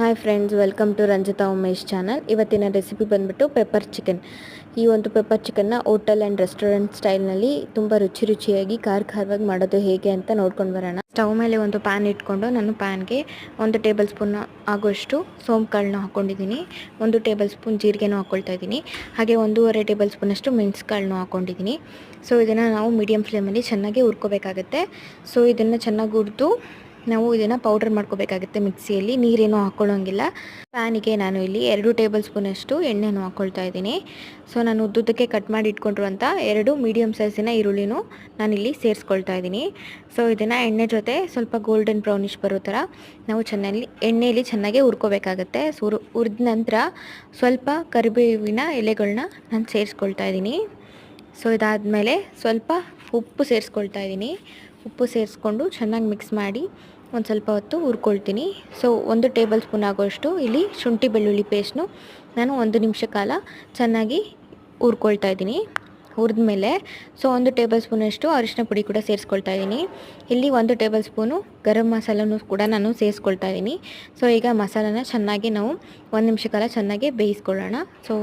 Hi friends welcome to Ranjitha Umesh channel ಇವತ್ತಿನ recipe ಬಂದ್ಬಿಟ್ಟು pepper chicken ಈ ಒಂದು ಪೆಪ್ಪರ್ ಚಿಕನ್ನ ಹೋಟೆಲ್ ಆ್ಯಂಡ್ ರೆಸ್ಟೋರೆಂಟ್ ಸ್ಟೈಲ್ನಲ್ಲಿ ತುಂಬ ರುಚಿ ರುಚಿಯಾಗಿ ಖಾರ ಖಾರವಾಗಿ ಮಾಡೋದು ಹೇಗೆ ಅಂತ ನೋಡ್ಕೊಂಡು ಬರೋಣ. ಸ್ಟವ್ ಮೇಲೆ ಒಂದು ಪ್ಯಾನ್ ಇಟ್ಕೊಂಡು ನಾನು ಪ್ಯಾನ್ಗೆ ಒಂದು ಟೇಬಲ್ ಸ್ಪೂನ್ ಆಗೋಷ್ಟು ಸೋಂಪುಗಳನ್ನ ಹಾಕ್ಕೊಂಡಿದ್ದೀನಿ ಒಂದು ಟೇಬಲ್ ಸ್ಪೂನ್ ಜೀರಿಗೆನೂ ಹಾಕ್ಕೊಳ್ತಾ ಇದ್ದೀನಿ. ಹಾಗೆ ಒಂದೂವರೆ ಟೇಬಲ್ ಸ್ಪೂನಷ್ಟು ಮೆಣಸುಕಾಳನ್ನು ಹಾಕ್ಕೊಂಡಿದ್ದೀನಿ ಸೊ ಇದನ್ನು ನಾವು ಮೀಡಿಯಮ್ ಫ್ಲೇಮಲ್ಲಿ ಚೆನ್ನಾಗಿ ಹುರ್ಕೋಬೇಕಾಗತ್ತೆ. ಸೊ ಇದನ್ನು ಚೆನ್ನಾಗಿ ಹುರಿದು ನಾವು ಇದನ್ನು ಪೌಡರ್ ಮಾಡ್ಕೋಬೇಕಾಗುತ್ತೆ ಮಿಕ್ಸಿಯಲ್ಲಿ. ನೀರೇನು ಹಾಕ್ಕೊಳ್ಳೋಂಗಿಲ್ಲ ಪ್ಯಾನಿಗೆ ನಾನು ಇಲ್ಲಿ ಎರಡು ಟೇಬಲ್ ಸ್ಪೂನಷ್ಟು ಎಣ್ಣೆನೂ ಹಾಕ್ಕೊಳ್ತಾ ಇದ್ದೀನಿ. ಸೊ ನಾನು ಉದ್ದುದ್ದಕ್ಕೆ ಕಟ್ ಮಾಡಿ ಇಟ್ಕೊಂಡಿರುವಂಥ ಎರಡು ಮೀಡಿಯಮ್ ಸೈಜಿನ ಈರುಳ್ಳಿನೂ ನಾನಿಲ್ಲಿ ಸೇರಿಸ್ಕೊಳ್ತಾ ಇದ್ದೀನಿ. ಸೊ ಇದನ್ನು ಎಣ್ಣೆ ಜೊತೆ ಸ್ವಲ್ಪ ಗೋಲ್ಡನ್ ಬ್ರೌನಿಶ್ ಬರೋ ಥರ ನಾವು ಚೆನ್ನಾಗಿ ಎಣ್ಣೆಯಲ್ಲಿ ಚೆನ್ನಾಗಿ ಹುರ್ಕೋಬೇಕಾಗತ್ತೆ. ಸೊ ಹುರ್, ಹುರಿದ ನಂತರ ಸ್ವಲ್ಪ ಕರಿಬೇವಿನ ಎಲೆಗಳನ್ನ ನಾನು ಸೇರಿಸ್ಕೊಳ್ತಾ ಇದ್ದೀನಿ. ಸೊ ಇದಾದಮೇಲೆ ಸ್ವಲ್ಪ ಉಪ್ಪು ಸೇರಿಸ್ಕೊಳ್ತಾ ಇದ್ದೀನಿ. ಉಪ್ಪು ಸೇರಿಸ್ಕೊಂಡು ಚೆನ್ನಾಗಿ ಮಿಕ್ಸ್ ಮಾಡಿ ಒಂದು ಸ್ವಲ್ಪ ಹೊತ್ತು ಹುರ್ಕೊಳ್ತೀನಿ. ಸೊ ಒಂದು ಟೇಬಲ್ ಸ್ಪೂನ್ ಆಗೋಷ್ಟು ಇಲ್ಲಿ ಶುಂಠಿ ಬೆಳ್ಳುಳ್ಳಿ ಪೇಸ್ಟ್ನು ನಾನು ಒಂದು ನಿಮಿಷ ಕಾಲ ಚೆನ್ನಾಗಿ ಹುರ್ಕೊಳ್ತಾ ಇದ್ದೀನಿ. ಹುರಿದ್ಮೇಲೆ ಸೊ ಒಂದು ಟೇಬಲ್ ಸ್ಪೂನಷ್ಟು ಅರಿಶಿನ ಪುಡಿ ಕೂಡ ಸೇರಿಸ್ಕೊಳ್ತಾ ಇದ್ದೀನಿ. ಇಲ್ಲಿ ಒಂದು ಟೇಬಲ್ ಸ್ಪೂನು ಗರಂ ಮಸಾಲನೂ ಕೂಡ ನಾನು ಸೇರಿಸ್ಕೊಳ್ತಾ ಇದ್ದೀನಿ. ಸೊ ಈಗ ಮಸಾಲನ ಚೆನ್ನಾಗಿ ನಾವು ಒಂದು ನಿಮಿಷ ಕಾಲ ಚೆನ್ನಾಗಿ ಬೇಯಿಸ್ಕೊಳ್ಳೋಣ. ಸೊ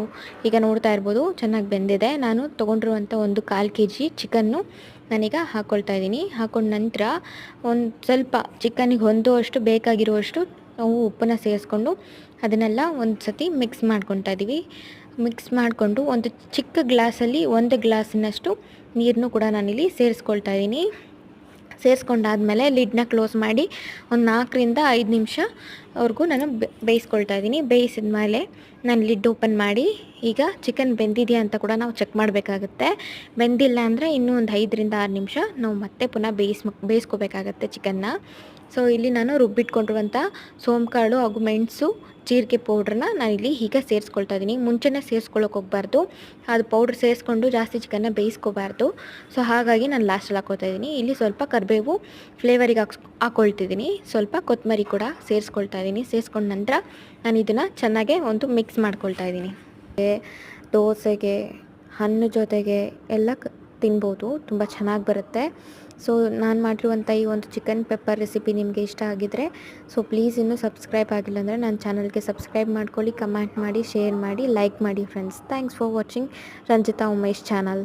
ಈಗ ನೋಡ್ತಾ ಇರ್ಬೋದು, ಚೆನ್ನಾಗಿ ಬೆಂದಿದೆ. ನಾನು ತೊಗೊಂಡಿರುವಂಥ ಒಂದು ಕಾಲು ಕೆ ಜಿ ಚಿಕನ್ನು ನಾನೀಗ ಹಾಕ್ಕೊಳ್ತಾ ಇದ್ದೀನಿ. ಹಾಕೊಂಡ ನಂತರ ಒಂದು ಸ್ವಲ್ಪ ಚಿಕನಿಗೆ ಹೊಂದುವಷ್ಟು ಬೇಕಾಗಿರುವಷ್ಟು ನಾವು ಉಪ್ಪನ್ನು ಸೇರಿಸ್ಕೊಂಡು ಅದನ್ನೆಲ್ಲ ಒಂದು ಸತಿ ಮಿಕ್ಸ್ ಮಾಡ್ಕೊತಾ ಇದ್ದೀವಿ. ಮಿಕ್ಸ್ ಮಾಡಿಕೊಂಡು ಒಂದು ಚಿಕ್ಕ ಗ್ಲಾಸಲ್ಲಿ ಒಂದು ಗ್ಲಾಸಿನಷ್ಟು ನೀರನ್ನು ಕೂಡ ನಾನಿಲ್ಲಿ ಸೇರಿಸ್ಕೊಳ್ತಾ ಇದ್ದೀನಿ. ಸೇರಿಸ್ಕೊಂಡಾದ್ಮೇಲೆ ಲಿಡ್ನ ಕ್ಲೋಸ್ ಮಾಡಿ ಒಂದು ನಾಲ್ಕರಿಂದ ಐದು ನಿಮಿಷವರೆಗೂ ನಾನು ಬೇಯಿಸ್ಕೊಳ್ತಾ ಇದ್ದೀನಿ. ಬೇಯಿಸಿದ ಮೇಲೆ ನಾನು ಲಿಡ್ ಓಪನ್ ಮಾಡಿ, ಈಗ ಚಿಕನ್ ಬೆಂದಿದೆಯಾ ಅಂತ ಕೂಡ ನಾವು ಚೆಕ್ ಮಾಡಬೇಕಾಗುತ್ತೆ. ಬೆಂದಿಲ್ಲ ಅಂದರೆ ಇನ್ನೂ ಒಂದು ಐದರಿಂದ ಆರು ನಿಮಿಷ ನಾವು ಮತ್ತೆ ಪುನಃ ಬೇಯಿಸ್ ಬೇಯಿಸ್ಕೋಬೇಕಾಗತ್ತೆ ಚಿಕನ್ನ. ಸೊ ಇಲ್ಲಿ ನಾನು ರುಬ್ಬಿಟ್ಕೊಂಡಿರುವಂಥ ಸೋಂಕಾಳು ಹಾಗೂ ಮೆಣಸು ಜೀರಿಗೆ ಪೌಡ್ರನ್ನ ಇಲ್ಲಿ ಈಗ ಸೇರಿಸ್ಕೊಳ್ತಾ ಇದ್ದೀನಿ. ಮುಂಚೆನೇ ಸೇರಿಸ್ಕೊಳ್ಳೋಕೆ ಹೋಗಬಾರ್ದು. ಅದು ಪೌಡ್ರ್ ಸೇರಿಸ್ಕೊಂಡು ಜಾಸ್ತಿ ಚಿಕನ್ನ ಬೇಯಿಸ್ಕೋಬಾರ್ದು. ಸೊ ಹಾಗಾಗಿ ನಾನು ಲಾಸ್ಟಲ್ಲಿ ಹಾಕೋತಾ ಇದ್ದೀನಿ. ಇಲ್ಲಿ ಸ್ವಲ್ಪ ಕರಿಬೇವು ಫ್ಲೇವರಿಗೆ ಹಾಕ್ಸ್, ಹಾಕ್ಕೊಳ್ತಿದ್ದೀನಿ. ಸ್ವಲ್ಪ ಕೊತ್ತಂಬರಿ ಕೂಡ ಸೇರಿಸ್ಕೊಳ್ತಾ ಇದ್ದೀನಿ. ಸೇರಿಸ್ಕೊಂಡ ನಂತರ ನಾನು ಇದನ್ನು ಚೆನ್ನಾಗೆ ಒಂದು ಮಿಕ್ಸ್ ಮಾಡ್ಕೊಳ್ತಾ ಇದ್ದೀನಿ. ದೋಸೆಗೆ, ಹಣ್ಣು ಜೊತೆಗೆ ಎಲ್ಲ ತಿನ್ಬೋದು, ತುಂಬ ಚೆನ್ನಾಗಿ ಬರುತ್ತೆ. ಸೊ ನಾನು ಮಾಡಿರುವಂಥ ಈ ಒಂದು ಚಿಕನ್ ಪೆಪ್ಪರ್ ರೆಸಿಪಿ ನಿಮಗೆ ಇಷ್ಟ ಆಗಿದರೆ ಸೊ ಪ್ಲೀಸ್ ಇನ್ನೂ ಸಬ್ಸ್ಕ್ರೈಬ್ ಆಗಿಲ್ಲ ಅಂದರೆ ನನ್ನ ಚಾನಲ್ಗೆ ಸಬ್ಸ್ಕ್ರೈಬ್ ಮಾಡ್ಕೊಳ್ಳಿ ಕಮೆಂಟ್ ಮಾಡಿ ಶೇರ್ ಮಾಡಿ ಲೈಕ್ ಮಾಡಿ friends thanks for watching Ranjitha Umesh channel